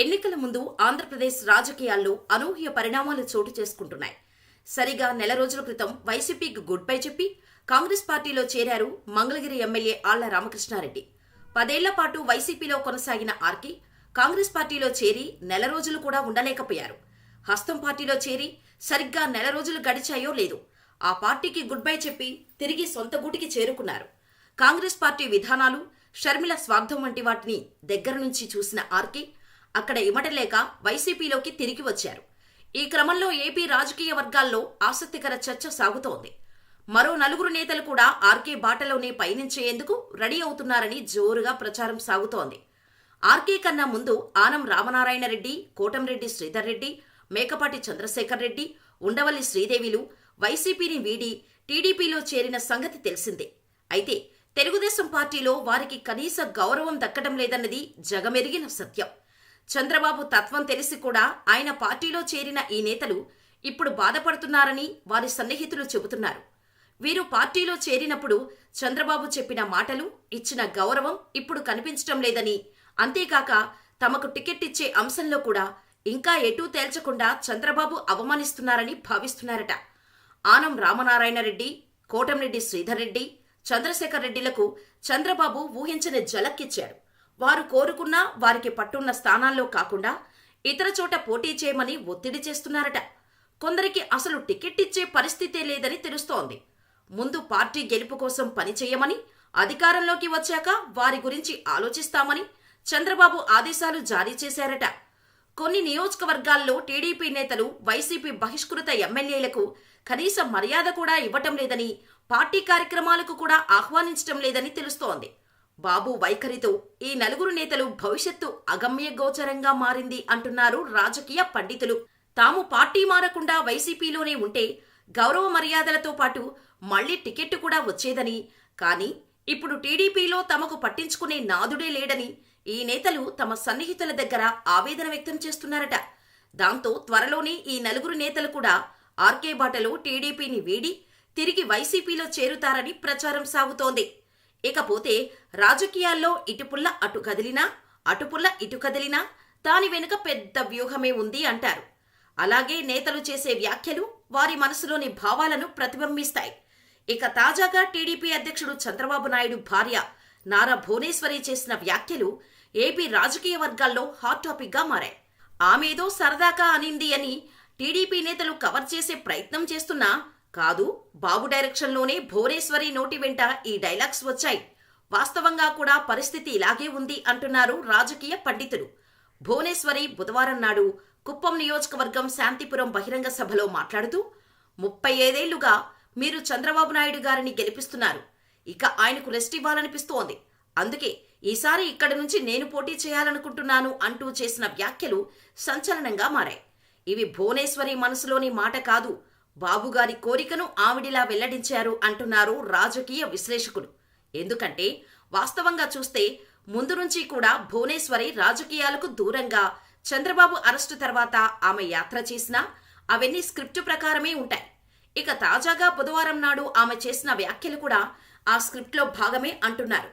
ఎన్నికల ముందు ఆంధ్రప్రదేశ్ రాజకీయాల్లో అనూహ్య పరిణామాలు చోటు చేసుకుంటున్నాయి. సరిగా నెల రోజుల క్రితం వైసీపీకి గుడ్ బై చెప్పి కాంగ్రెస్ పార్టీలో చేరారు మంగళగిరి ఎమ్మెల్యే ఆళ్ళ రామకృష్ణారెడ్డి. పదేళ్ళ పాటు వైసీపీలో కొనసాగిన ఆర్కి కాంగ్రెస్ పార్టీలో చేరి నెల రోజులు కూడా ఉండలేకపోయారు. హస్తం పార్టీలో చేరి సరిగ్గా నెల రోజులు గడిచాయో లేదు ఆ పార్టీకి గుడ్ బై చెప్పి తిరిగి సొంత గూటికి చేరుకున్నారు. కాంగ్రెస్ పార్టీ విధానాలు షర్మిల స్వార్థం వంటి వాటిని దగ్గర నుంచి చూసిన ఆర్కే అక్కడ ఇమటలేక వైసీపీలోకి తిరిగి వచ్చారు. ఈ క్రమంలో ఏపీ రాజకీయ వర్గాల్లో ఆసక్తికర చర్చ సాగుతోంది. మరో నలుగురు నేతలు కూడా ఆర్కే బాటలోనే పయనించేందుకు రెడీ అవుతున్నారని జోరుగా ప్రచారం సాగుతోంది. ఆర్కే కన్నా ముందు ఆనం రామనారాయణ రెడ్డి కోటంరెడ్డి శ్రీధర్ రెడ్డి మేకపాటి చంద్రశేఖర్ రెడ్డి ఉండవల్లి శ్రీదేవిలు వైసీపీని వీడి టీడీపీలో చేరిన సంగతి తెలిసిందే. అయితే తెలుగుదేశం పార్టీలో వారికి కనీస గౌరవం దక్కడం లేదన్నది జగమెరిగిన సత్యం. చంద్రబాబు తత్వం తెలిసి కూడా ఆయన పార్టీలో చేరిన ఈ నేతలు ఇప్పుడు బాధపడుతున్నారని వారి సన్నిహితులు చెబుతున్నారు. వీరు పార్టీలో చేరినప్పుడు చంద్రబాబు చెప్పిన మాటలు ఇచ్చిన గౌరవం ఇప్పుడు కనిపించటం లేదని అంతేకాక తమకు టికెట్ ఇచ్చే అంశంలో కూడా ఇంకా ఎటూ తేల్చకుండా చంద్రబాబు అవమానిస్తున్నారని భావిస్తున్నారట. ఆనం రామనారాయణ రెడ్డి కోటంరెడ్డి శ్రీధర్ రెడ్డి చంద్రశేఖర్ రెడ్డిలకు చంద్రబాబు ఊహించని జలక్కిచ్చారు. వారు కోరుకున్నా వారికి పట్టున్న స్థానాల్లో కాకుండా ఇతర చోట పోటీ చేయమని ఒత్తిడి చేస్తున్నారట. కొందరికి అసలు టికెట్ ఇచ్చే పరిస్థితే లేదని తెలుస్తోంది. ముందు పార్టీ గెలుపు కోసం పనిచేయమని అధికారంలోకి వచ్చాక వారి గురించి ఆలోచిస్తామని చంద్రబాబు ఆదేశాలు జారీ చేశారట. కొన్ని నియోజకవర్గాల్లో టీడీపీ నేతలు వైసీపీ బహిష్కృత ఎమ్మెల్యేలకు కనీస మర్యాద కూడా ఇవ్వటం లేదని పార్టీ కార్యక్రమాలకు కూడా ఆహ్వానించటం లేదని తెలుస్తోంది. బాబు వైఖరితో ఈ నలుగురు నేతలు భవిష్యత్తు అగమ్య గోచరంగా మారింది అంటున్నారు రాజకీయ పండితులు. తాము పార్టీ మారకుండా వైసీపీలోనే ఉంటే గౌరవ మర్యాదలతో పాటు మళ్ళీ టికెట్ కూడా వచ్చేదని కానీ ఇప్పుడు టీడీపీలో తమకు పట్టించుకునే నాదుడే లేడని ఈ నేతలు తమ సన్నిహితుల దగ్గర ఆవేదన వ్యక్తం చేస్తున్నారట. దాంతో త్వరలోనే ఈ నలుగురు నేతలు కూడా ఆర్కే బాటలో టీడీపీని వీడి తిరిగి వైసీపీలో చేరుతారని ప్రచారం సాగుతోంది. ఇకపోతే రాజకీయాల్లో ఇటుపుల్ల అటు కదిలినా అటుపుల్ల ఇటు కదిలినా దాని వెనుక పెద్ద వ్యూహమే ఉంది అంటారు. అలాగే నేతలు చేసే వ్యాఖ్యలు వారి మనసులోని భావాలను ప్రతిబింబిస్తాయి. ఇక తాజాగా టీడీపీ అధ్యక్షుడు చంద్రబాబు నాయుడు భార్య నారా భువనేశ్వరి చేసిన వ్యాఖ్యలు ఏపీ రాజకీయ వర్గాల్లో హాట్ టాపిక్గా మారాయి. ఆమెదో సరదాగా అనింది అని టీడీపీ నేతలు కవర్ చేసే ప్రయత్నం చేస్తున్నా కాదు బాబు డైరెక్షన్లోనే భువనేశ్వరి నోటి వెంట ఈ డైలాగ్స్ వచ్చాయి. వాస్తవంగా కూడా పరిస్థితి ఇలాగే ఉంది అంటున్నారు రాజకీయ పండితులు. భువనేశ్వరి బుధవారం నాడు కుప్పం నియోజకవర్గం శాంతిపురం బహిరంగ సభలో మాట్లాడుతూ ముప్పై ఐదేళ్ళుగా మీరు చంద్రబాబు నాయుడు గారిని గెలిపిస్తున్నారు. ఇక ఆయనకు రెస్ట్ ఇవ్వాలనిపిస్తోంది. అందుకే ఈసారి ఇక్కడి నుంచి నేను పోటీ చేయాలనుకుంటున్నాను అంటూ చేసిన వ్యాఖ్యలు సంచలనంగా మారాయి. ఇవి భువనేశ్వరి మనసులోని మాట కాదు బాబుగారి కోరికను ఆవిడిలా వెల్లడించారు అంటున్నారు రాజకీయ విశ్లేషకులు. ఎందుకంటే వాస్తవంగా చూస్తే ముందు నుంచి కూడా భువనేశ్వరి రాజకీయాలకు దూరంగా చంద్రబాబు అరెస్టు తర్వాత ఆమె యాత్ర చేసినా అవన్నీ స్క్రిప్టు ప్రకారమే ఉంటాయి. ఇక తాజాగా బుధవారం నాడు ఆమె చేసిన వ్యాఖ్యలు కూడా ఆ స్క్రిప్ట్లో భాగమే అంటున్నారు.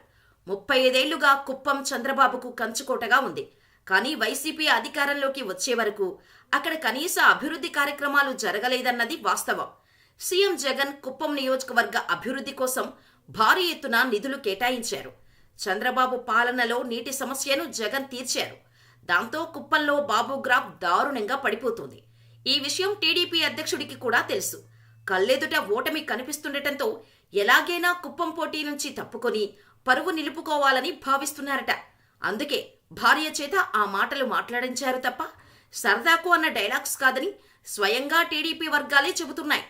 ముప్పై ఐదేళ్ళుగా కుప్పం చంద్రబాబుకు కంచుకోటగా ఉంది. కానీ వైసీపీ అధికారంలోకి వచ్చే వరకు అక్కడ కనీస అభివృద్ధి కార్యక్రమాలు జరగలేదన్నది వాస్తవం. సీఎం జగన్ కుప్పం నియోజకవర్గ అభివృద్ధి కోసం భారీ ఎత్తున నిధులు కేటాయించారు. చంద్రబాబు పాలనలో నీటి సమస్యను జగన్ తీర్చారు. దాంతో కుప్పంలో బాబు గ్రాఫ్ దారుణంగా పడిపోతుంది. ఈ విషయం టీడీపీ అధ్యక్షుడికి కూడా తెలుసు. కళ్ళెదుట ఓటమి కనిపిస్తుండటంతో ఎలాగైనా కుప్పం పోటీ నుంచి తప్పుకొని పరువు నిలుపుకోవాలని భావిస్తున్నారట. అందుకే భార్య చేత ఆ మాటలు మాట్లాడించారు తప్ప సరదాకు అన్న డైలాగ్స్ కాదని స్వయంగా టీడీపీ వర్గాలే చెబుతున్నాయి.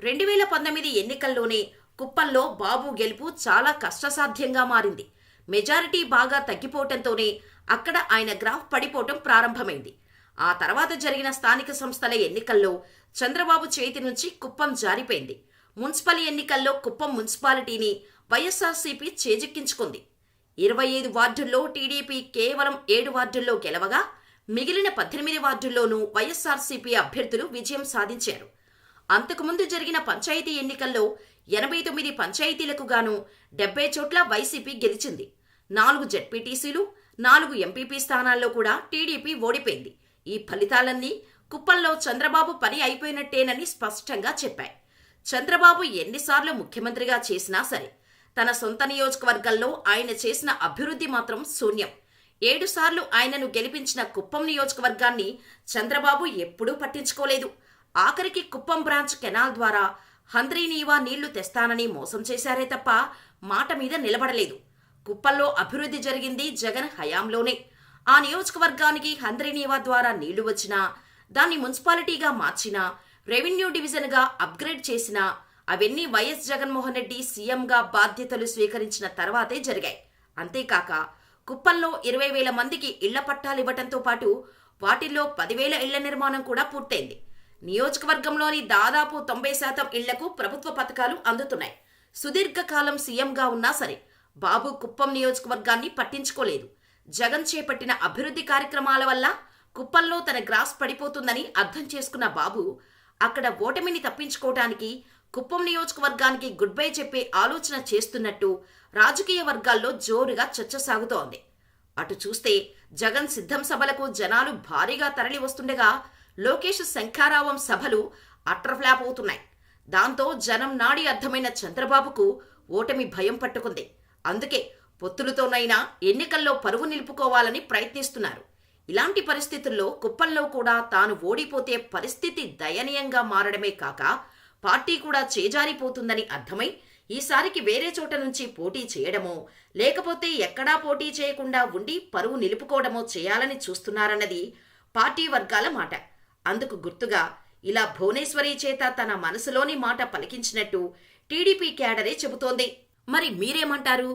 రెండు వేల పంతొమ్మిది ఎన్నికల్లోనే కుప్పంలో బాబు గెలుపు చాలా కష్టసాధ్యంగా మారింది. మెజారిటీ బాగా తగ్గిపోవటంతోనే అక్కడ ఆయన గ్రాఫ్ పడిపోవటం ప్రారంభమైంది. ఆ తర్వాత జరిగిన స్థానిక సంస్థల ఎన్నికల్లో చంద్రబాబు చేతి నుంచి కుప్పం జారిపోయింది. మున్సిపల్ ఎన్నికల్లో కుప్పం మున్సిపాలిటీని వైఎస్ఆర్సీపీ చేజిక్కించుకుంది. ఇరవై ఐదు వార్డుల్లో టీడీపీ కేవలం ఏడు వార్డుల్లో గెలవగా మిగిలిన పద్దెనిమిది వార్డుల్లోనూ వైఎస్ఆర్సీపీ అభ్యర్థులు విజయం సాధించారు. అంతకుముందు జరిగిన పంచాయతీ ఎన్నికల్లో ఎనభై తొమ్మిది పంచాయతీలకు గాను డెబ్బై చోట్ల వైసీపీ గెలిచింది. నాలుగు జెడ్పీటీసీలు నాలుగు ఎంపీపీ స్థానాల్లో కూడా టీడీపీ ఓడిపోయింది. ఈ ఫలితాలన్నీ కుప్పంలో చంద్రబాబు పని అయిపోయినట్టేనని స్పష్టంగా చెప్పాయి. చంద్రబాబు ఎన్నిసార్లు ముఖ్యమంత్రిగా చేసినా సరే తన సొంత నియోజకవర్గంలో ఆయన చేసిన అభివృద్ధి మాత్రం శూన్యం. ఏడుసార్లు ఆయనను గెలిపించిన కుప్పం నియోజకవర్గాన్ని చంద్రబాబు ఎప్పుడూ పట్టించుకోలేదు. ఆఖరికి కుప్పం బ్రాంచ్ కెనాల్ ద్వారా హంద్రీనీవా నీళ్ళు తెస్తానని మోసం చేశారే తప్ప మాట మీద నిలబడలేదు. కుప్పంలో అభివృద్ధి జరిగింది జగన్ హయాంలోనే. ఆ నియోజకవర్గానికి హంద్రీనీవా ద్వారా నీళ్ళు వచ్చినా దాన్ని మున్సిపాలిటీగా మార్చినా రెవెన్యూ డివిజన్గా అప్గ్రేడ్ చేసినా అవన్నీ వైఎస్ జగన్మోహన్ రెడ్డి సీఎంగా బాధ్యతలు స్వీకరించిన తర్వాతే జరిగాయి. అంతేకాక కుప్పంలో ఇరవై వేల మందికి ఇళ్ళ పట్టాలివ్వటంతో పాటు వాటిల్లో పదివేల ఇళ్ళ నిర్మాణం కూడా పూర్తయింది. నియోజకవర్గంలోని దాదాపు తొంభై శాతం ఇళ్ళకు ప్రభుత్వ పథకాలు అందుతున్నాయి. సుదీర్ఘకాలం సీఎంగా ఉన్నా సరే బాబు కుప్పం నియోజకవర్గాన్ని పట్టించుకోలేదు. జగన్ చేపట్టిన అభివృద్ధి కార్యక్రమాల వల్ల కుప్పంలో తన గ్రాస్ పడిపోతుందని అర్థం చేసుకున్న బాబు అక్కడ ఓటమిని తప్పించుకోవటానికి కుప్పం నియోజకవర్గానికి గుడ్ బై చెప్పే ఆలోచన చేస్తున్నట్టు రాజకీయ వర్గాల్లో జోరుగా చర్చ సాగుతోంది. అటు చూస్తే జగన్ సిద్ధం సభలకు జనాలు భారీగా తరలి వస్తుండగా లోకేష్ శంఖారావం సభలు అట్రఫ్లాప్ అవుతున్నాయి. దాంతో జనం నాడి అర్థమైన చంద్రబాబుకు ఓటమి భయం పట్టుకుంది. అందుకే పొత్తులతోనైనా ఎన్నికల్లో పరువు నిలుపుకోవాలని ప్రయత్నిస్తున్నారు. ఇలాంటి పరిస్థితుల్లో కుప్పంలో కూడా తాను ఓడిపోతే పరిస్థితి దయనీయంగా మారడమే కాక పార్టీ కూడా చేజారిపోతుందని అర్థమై ఈసారికి వేరే చోట నుంచి పోటీ చేయడమో లేకపోతే ఎక్కడా పోటీ చేయకుండా ఉండి పరువు నిలుపుకోవడమో చేయాలని చూస్తున్నారన్నది పార్టీ వర్గాల మాట. అందుకు గుర్తుగా ఇలా భువనేశ్వరి చేత తన మనసులోని మాట పలికించినట్టు టీడీపీ క్యాడరే చెబుతోంది. మరి మీరేమంటారు?